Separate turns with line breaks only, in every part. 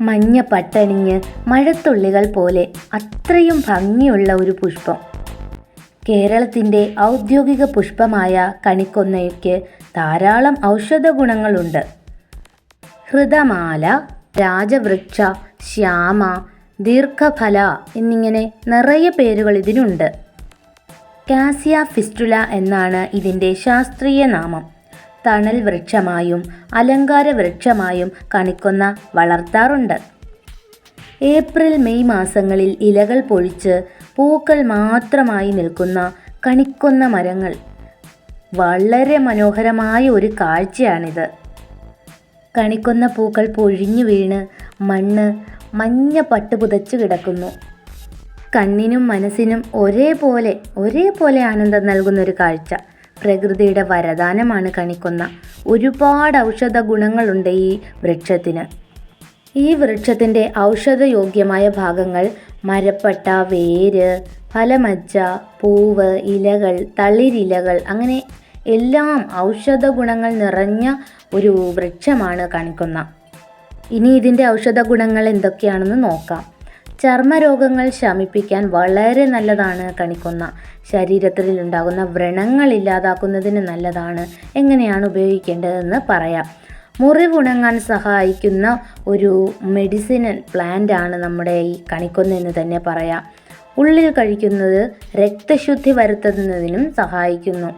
മഞ്ഞ പട്ടണിഞ്ഞ് മഴത്തുള്ളികൾ പോലെ അത്രയും ഭംഗിയുള്ള ഒരു പുഷ്പം. കേരളത്തിന്റെ ഔദ്യോഗിക പുഷ്പമായ കണിക്കൊന്നയ്ക്ക് ധാരാളം ഔഷധ ഗുണങ്ങളുണ്ട് ഹൃദമാല രാജവൃക്ഷ ശ്യാമ ദീർഘഫല എന്നിങ്ങനെ നിറയെ പേരുകൾ ഇതിനുണ്ട്. കാസിയ ഫിസ്റ്റുല എന്നാണ് ഇതിന്റെ ശാസ്ത്രീയ നാമം. തണൽ വൃക്ഷമായും അലങ്കാര വൃക്ഷമായും കണിക്കൊന്ന വളർത്താറുണ്ട്. ഏപ്രിൽ മെയ് മാസങ്ങളിൽ ഇലകൾ പൊഴിച്ച് പൂക്കൾ മാത്രമായി നിൽക്കുന്ന കണിക്കൊന്ന മരങ്ങൾ വളരെ മനോഹരമായ ഒരു കാഴ്ചയാണിത്. കണിക്കൊന്ന പൂക്കൾ പൊഴിഞ്ഞു വീണ് മണ്ണ് മഞ്ഞ പട്ട് പുതച്ചു കിടക്കുന്നു. കണ്ണിനും മനസ്സിനും ഒരേപോലെ ഒരേപോലെ ആനന്ദം നൽകുന്ന ഒരു കാഴ്ച. പ്രകൃതിയുടെ വരദാനമാണ് കണിക്കൊന്ന. ഒരുപാട് ഔഷധ ഗുണങ്ങളുണ്ട് ഈ വൃക്ഷത്തിന്. ഈ വൃക്ഷത്തിന്റെ ഔഷധയോഗ്യമായ ഭാഗങ്ങൾ മരപ്പട്ട വേര് ഫലമജ്ജ പൂവ് ഇലകൾ തളിരിലകൾ അങ്ങനെ എല്ലാം ഔഷധ ഗുണങ്ങൾ നിറഞ്ഞ ഒരു വൃക്ഷമാണ് കാണിക്കുന്ന. ഇനി ഇതിന്റെ ഔഷധ ഗുണങ്ങൾ എന്തൊക്കെയാണെന്ന് നോക്കാം. ചർമ്മരോഗങ്ങൾ ശമിപ്പിക്കാൻ വളരെ നല്ലതാണ് കണിക്കൊന്ന. ശരീരത്തിൽ ഉണ്ടാകുന്ന വ്രണങ്ങൾ ഇല്ലാതാക്കുന്നതിന് നല്ലതാണ്. എങ്ങനെയാണ് ഉപയോഗിക്കേണ്ടതെന്ന് പറയാം. മുറിവുണങ്ങാൻ സഹായിക്കുന്ന ഒരു മെഡിസിനൽ പ്ലാന്റ് ആണ് നമ്മുടെ ഈ കണിക്കൊന്ന എന്ന് തന്നെ പറയാം. ഉള്ളിൽ കഴിക്കുന്നത് രക്തശുദ്ധി വരുത്തുന്നതിനും സഹായിക്കുന്നു.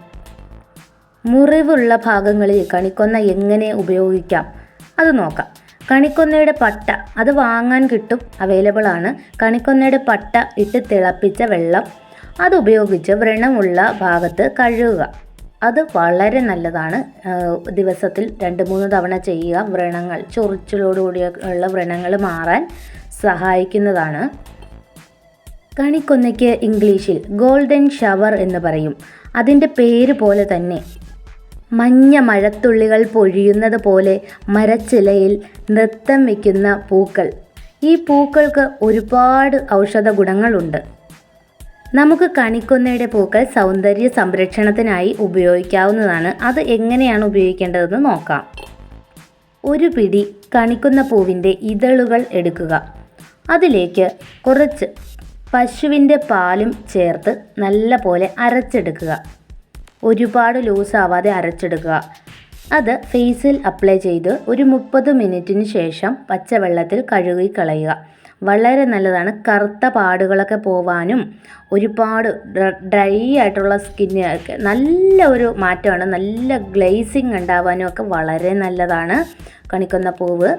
മുറിവുള്ള ഭാഗങ്ങളിൽ കണിക്കൊന്ന എങ്ങനെ ഉപയോഗിക്കാം? അത് നോക്കാം. കണിക്കൊന്നയുടെ പട്ട അത് വാങ്ങാൻ കിട്ടും. അവൈലബിൾ ആണ്. കണിക്കൊന്നയുടെ പട്ട ഇട്ട് തിളപ്പിച്ച വെള്ളം. അത് ഉപയോഗിച്ച് വ്രണമുള്ള ഭാഗത്ത് കഴുകുക. അത് വളരെ നല്ലതാണ്. ദിവസത്തിൽ രണ്ട് മൂന്ന് തവണ ചെയ്യുക വ്രണങ്ങൾ. ചൊറിച്ചിലോടുകൂടിയുള്ള വ്രണങ്ങൾ മാറാൻ സഹായിക്കുന്നതാണ്. കണിക്കൊന്നയ്ക്ക് ഇംഗ്ലീഷിൽ ഗോൾഡൻ ഷവർ എന്ന് പറയും. അതിന്റെ പേര് പോലെ തന്നെ മഞ്ഞ മഴത്തുള്ളികൾ പൊഴിയുന്നത് പോലെ മരച്ചിലയിൽ നൃത്തം വയ്ക്കുന്ന പൂക്കൾ. ഈ പൂക്കൾക്ക് ഒരുപാട് ഔഷധ ഗുണങ്ങളുണ്ട്. നമുക്ക് കണിക്കൊന്നയുടെ പൂക്കൾ സൗന്ദര്യ സംരക്ഷണത്തിനായി ഉപയോഗിക്കാവുന്നതാണ്. അത് എങ്ങനെയാണ് ഉപയോഗിക്കേണ്ടതെന്ന് നോക്കാം. ഒരു പിടി കണിക്കുന്ന പൂവിന്റെ ഇതളുകൾ എടുക്കുക. അതിലേക്ക് കുറച്ച് പശുവിന്റെ പാലും ചേർത്ത് നല്ല പോലെ അരച്ചെടുക്കുക. ഒരുപാട് ലൂസാവാതെ അരച്ചെടുക്കുക. അത് ഫേസിൽ അപ്ലൈ ചെയ്ത് ഒരു മുപ്പത് മിനിറ്റിന് ശേഷം പച്ചവെള്ളത്തിൽ കഴുകി കളയുക വളരെ നല്ലതാണ്. കറുത്ത പാടുകളൊക്കെ പോവാനും ഒരുപാട് ഡ്രൈ ആയിട്ടുള്ള സ്കിന്ന് നല്ല ഒരു മാറ്റമാണ്. നല്ല ഗ്ലേസിങ് ഉണ്ടാവാനും ഒക്കെ വളരെ നല്ലതാണ്. കണിക്കുന്ന പൂവ്.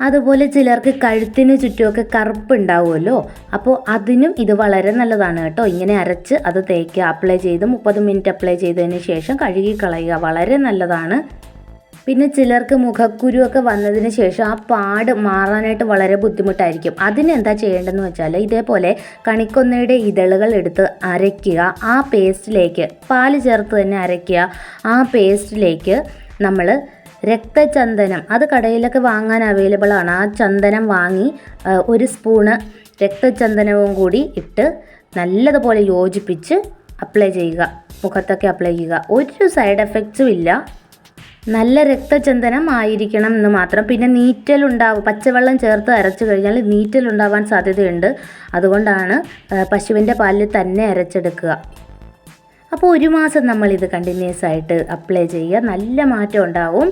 അതുപോലെ ചിലർക്ക് കഴുത്തിന് ചുറ്റുമൊക്കെ കറുപ്പ് ഉണ്ടാവുമല്ലോ അപ്പോൾ അതിനും ഇത് വളരെ നല്ലതാണ് കേട്ടോ. ഇങ്ങനെ അരച്ച് അത് തേക്കുക അപ്ലൈ ചെയ്ത് മുപ്പത് മിനിറ്റ് അപ്ലൈ ചെയ്തതിന് ശേഷം കഴുകി കളയുക വളരെ നല്ലതാണ്. പിന്നെ ചിലർക്ക് മുഖക്കുരുവൊക്കെ വന്നതിന് ശേഷം ആ പാട് മാറാനായിട്ട് വളരെ ബുദ്ധിമുട്ടായിരിക്കും. അതിനെന്താ ചെയ്യേണ്ടതെന്ന് വെച്ചാൽ ഇതേപോലെ കണിക്കൊന്നയുടെ ഇതളുകൾ എടുത്ത് അരയ്ക്കുക. ആ പേസ്റ്റിലേക്ക് പാൽ ചേർത്ത് തന്നെ അരയ്ക്കുക. ആ പേസ്റ്റിലേക്ക് നമ്മൾ രക്തചന്ദനം. അത് കടയിലൊക്കെ വാങ്ങാൻ അവൈലബിൾ ആണ്. ആ ചന്ദനം വാങ്ങി ഒരു സ്പൂണ് രക്തചന്ദനവും കൂടി ഇട്ട് നല്ലതുപോലെ യോജിപ്പിച്ച് അപ്ലൈ ചെയ്യുക. മുഖത്തൊക്കെ അപ്ലൈ ചെയ്യുക. ഒരു സൈഡ് എഫക്ട്സും ഇല്ല. നല്ല രക്തചന്ദനം ആയിരിക്കണം എന്ന് മാത്രം. പിന്നെ നീറ്റലുണ്ടാവും പച്ചവെള്ളം ചേർത്ത് അരച്ചു കഴിഞ്ഞാൽ നീറ്റലുണ്ടാവാൻ സാധ്യതയുണ്ട്. അതുകൊണ്ടാണ് പശുവിന്റെ പാലിൽ തന്നെ അരച്ചെടുക്കുക. അപ്പോൾ ഒരു മാസം നമ്മൾ ഇത് കണ്ടിന്യൂസ് ആയിട്ട് അപ്ലൈ ചെയ്യുക. നല്ല മാറ്റം ഉണ്ടാവും.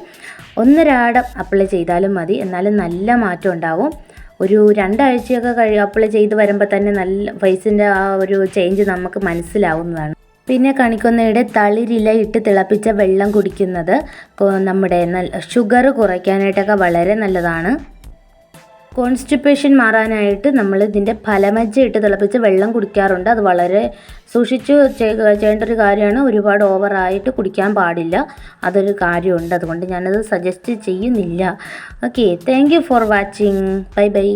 ഒന്നരാടം അപ്ലൈ ചെയ്താലും മതി. എന്നാലും നല്ല മാറ്റം ഉണ്ടാവും. ഒരു രണ്ടാഴ്ചയൊക്കെ കഴി അപ്ലൈ ചെയ്ത് വരുമ്പോൾ തന്നെ നല്ല ഫേസിന്റെ ആ ഒരു ചേഞ്ച് നമുക്ക് മനസ്സിലാവുന്നതാണ്. പിന്നെ കണിക്കൊന്നയുടെ തളിരില ഇട്ട് തിളപ്പിച്ച വെള്ളം കുടിക്കുന്നത് നമ്മുടെ ഷുഗർ കുറയ്ക്കാനായിട്ടൊക്കെ വളരെ നല്ലതാണ്. കോൺസ്റ്റിപ്പേഷൻ മാറാനായിട്ട് നമ്മൾ ഇതിന്റെ ഫലമജ്ജ ഇട്ട് തിളപ്പിച്ച് വെള്ളം കുടിക്കാറുണ്ട്. അത് വളരെ സൂക്ഷിച്ച് ചെയ്യേണ്ട ഒരു കാര്യമാണ്. ഒരുപാട് ഓവറായിട്ട് കുടിക്കാൻ പാടില്ല. അതൊരു കാര്യമുണ്ട്. അതുകൊണ്ട് ഞാനത് സജസ്റ്റ് ചെയ്യുന്നില്ല. Okay thank you for watching bye bye